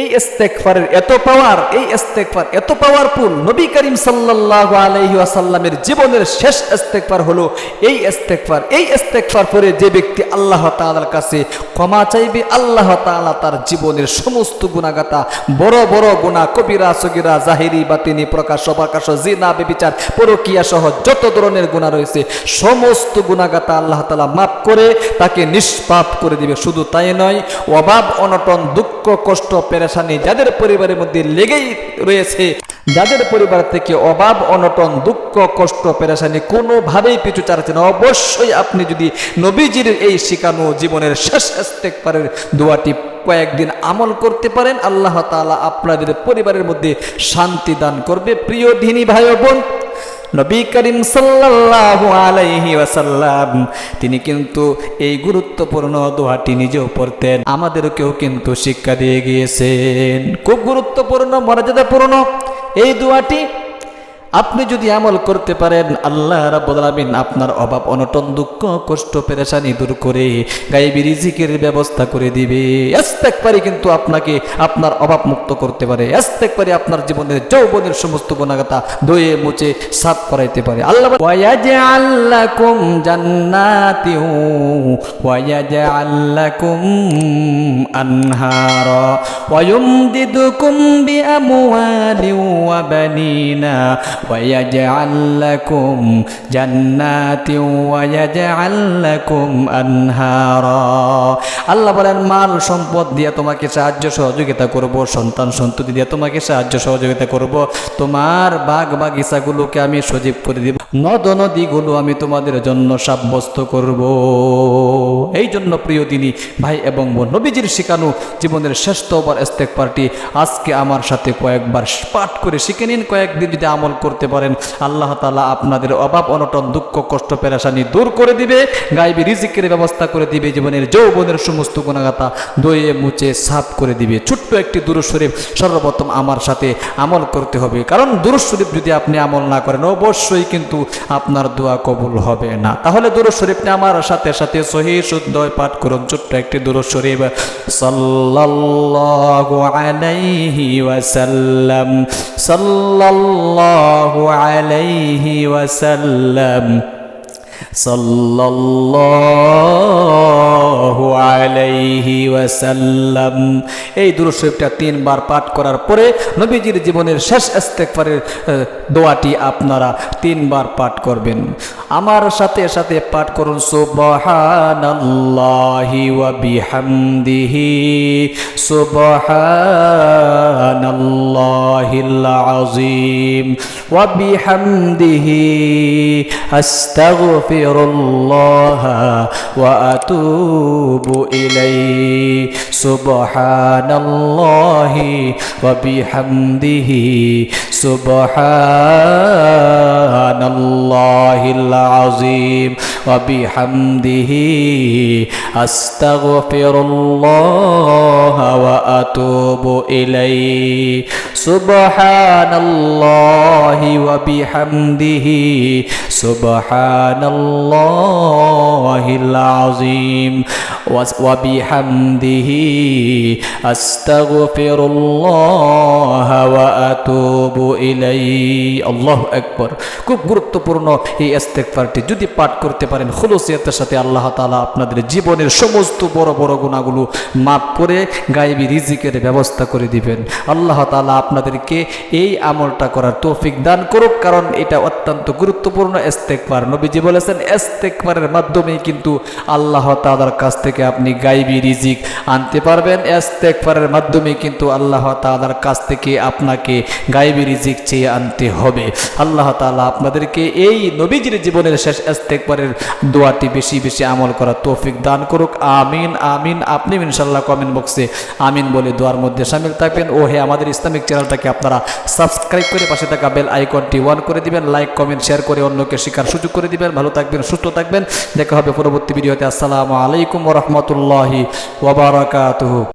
এই ইস্তেগফারের এত পাওয়ার এই ইস্তেগফার এত পাওয়ারফুল নবী করিম সাল্লাল্লাহু আলাইহি ওয়াসাল্লামের জীবনের শেষ ইস্তেগফার হলো এই ইস্তেগফার। এই ইস্তেগফার পরে যে ব্যক্তি আল্লাহ তাআলার কাছে ক্ষমা চাইবে, আল্লাহ তাআলা তার জীবনের সমস্ত গুনাহগাতা বড় বড় গুনাহ কবিরা, সগীরা, জাহিরি, বাতিনি, প্রকাশ প্রকাশ জিনা বেবিচার পরকিয়া সহ যত ধরনের গুনাহ রয়েছে, সমস্ত গুনাহগাতা আল্লাহ তাআলা মাফ করে তাকে নিষ্পাপ করে দিবে। শুধু তাই নয়, অভাব, অনটন, দুঃখ, কষ্ট পেরেশানি যাদের পরিবারের মধ্যে লেগেই রয়েছে, যাদের পরিবার থেকে অভাব, অনটন, দুঃখ, কষ্ট, পেরেশানি কোনোভাবেই পিছু চাচ্ছে না। অবশ্যই আপনি যদি নবীজির এই শিকানো জীবনের শেষ ইস্তেগফারের দোয়াটি কয়েকদিন আমল করতে পারেন, আল্লাহ তাআলা আপনাদের পরিবারের মধ্যে শান্তি দান করবে। প্রিয় ধিনী ভাই বোন নবী করিম সাল্লাল্লাহু আলাইহি ওয়াসাল্লাম, তিনি কিন্তু এই গুরুত্বপূর্ণ দোয়াটি নিজেও পড়তেন। আমাদেরকেও কিন্তু শিক্ষা দিয়ে গিয়েছেন। খুব গুরুত্বপূর্ণ, মর্যাদাপূর্ণ এই দোয়াটি আপনি যদি আমল করতে পারেন, আল্লাহ রাব্বুল আপনার অভাব, অনটন, দুঃখ, কষ্ট, পেরেশানি দূর করে গায়েবী রিজিকের ব্যবস্থা করে দিবে। ইস্তেগফারি কিন্তু আপনাকে আপনার অভাব মুক্ত করতে পারে। ইস্তেগফারি আপনার জীবনের যৌবনের সমস্ত গুণাগাতা ধুয়ে মুছে সাফ করাইতে পারে। আল্লাহ ওয়ায়াজআল লাকুম জান্নাতি ويجعل لكم جنات ويجعل لكم أنهارا আল্লাহ বলেন মাল সম্পদ দিয়ে তোমাকে সাহায্য সহযোগিতা করব সন্তান সন্ততি দিয়ে তোমাকে সাহায্য সহযোগিতা করব তোমার বাগ বাগিচাগুলোকে আমি সজীব করে দিব নদ নদীগুলো আমি তোমাদের জন্য সাব্যস্ত করব এই জন্য প্রিয় দিনী ভাই এবং বোন, নবীজির শিখানো জীবনের শ্রেষ্ঠ ওভার ইস্তেক পার্টি আজকে আমার সাথে কয়েকবার পাঠ করে শিখে নিন। কয়েকদিন যদি আমল করতে পারেন, আল্লাহ তালা আপনাদের অভাব, অনটন, দুঃখ, কষ্ট, পেরাশানি দূর করে দিবে গাইবি রিজিকের ব্যবস্থা করে দিবে, জীবনের যৌবনের সমস্ত গুণাগাতা দয়ে মুচে সাফ করে দিবে। ছোট্ট একটি দুরুজ শরীফ সর্বপ্রথম আমার সাথে আমল করতে হবে। কারণ দুরুজ শরীফ যদি আপনি আমল না করেন, অবশ্যই কিন্তু আপনার দোয়া কবুল হবে না। তাহলে দুরুজ শরীফটা আমার সাথে সাথে সহি, শুদ্ধ পাঠ করুন ছোট্ট একটি দুরুজ শরীফ। সাল্লাল্লাহু আলাইহি ওয়াসাল্লাম সাল্লাল্লাহু ওয়াসাল্লাম আলাইহি ওয়াসাল্লাম। এই দুরূদ তিনবার পাঠ করার পরে নবীজির জীবনের শেষ ইস্তেগফারের দোয়াটি আপনারা তিনবার পাঠ করবেন। আমার সাথে সাথে পাঠ করুন, সুবহানাল্লাহি ওয়া বিহামদিহি, সুবহানাল্লাহিল আযীম, ওয়া বিহামদিহি, আস্তাগফিরুল্লাহ ওয়া আতুবু ইলাইহি সুবহানাল্লাহি ওয়া বিহামদিহি সুবহানাল্লাহিল আযীম ওয়া বিহামদিহি আস্তাগফিরুল্লাহ ওয়া আতুবু ইলাইহি সুবহানাল্লাহি ওয়া বিহামদিহি সুবহানাল্লাহিল আযীম ওয়া বিহামদিহি আস্তাগফিরুল্লাহ ওয়া আতুবু ইলাইহি। আল্লাহু আকবার। খুব গুরুত্বপূর্ণ এই ইস্তেগফারটি। যদি পাঠ করতে পারেন, খুলুসিয়তের সাথে আল্লাহ তাআলা আপনাদের জীবনের সমস্ত বড় বড় গুনাহগুলো মাফ করে, গায়েবী রিজিকের ব্যবস্থা করে দিবেন। আল্লাহ তাআলা আপনাদেরকে এই আমলটা করার তৌফিক দান করুক, কারণ এটা অত্যন্ত গুরুত্বপূর্ণ ইস্তেগফার। নবীজি বলেছেন, ইস্তেগফারের মাধ্যমেই কিন্তু আল্লাহ তাআলার কাছ থেকে আপনি গায়েবী রিজিক আনতে পারবেন। ইস্তেগফারের মাধ্যমে কিন্তু আল্লাহ তাআলার কাছ থেকে আপনাকে গায়েবী রিজিক চেয়ে আনতে হবে। আল্লাহ তাআলা আপনাদেরকে এই নবীজির জীবনের শেষ ইস্তেগফারের দোয়াটি বেশি বেশি আমল করার তৌফিক দান করুক। আমিন আমিন। আপনি ইনশাল্লাহ কমেন্ট বক্সে আমিন বলে দোয়ার মধ্যে সামিল থাকবেন। ও হে আমাদের ইসলামিক চ্যানেলটাকে আপনারা সাবস্ক্রাইব করে পাশে থাকা বেল আইকনটি ওয়ান করে দিবেন। লাইক কমেন্ট শেয়ার করে অন্যকে শেখার সুযোগ করে দিবেন। ভালো থাকবেন, সুস্থ থাকবেন। দেখা হবে পরবর্তী ভিডিওতে। আসসালামু আলাইকুম রহমতুল্লাহি ওবরাকাতুহু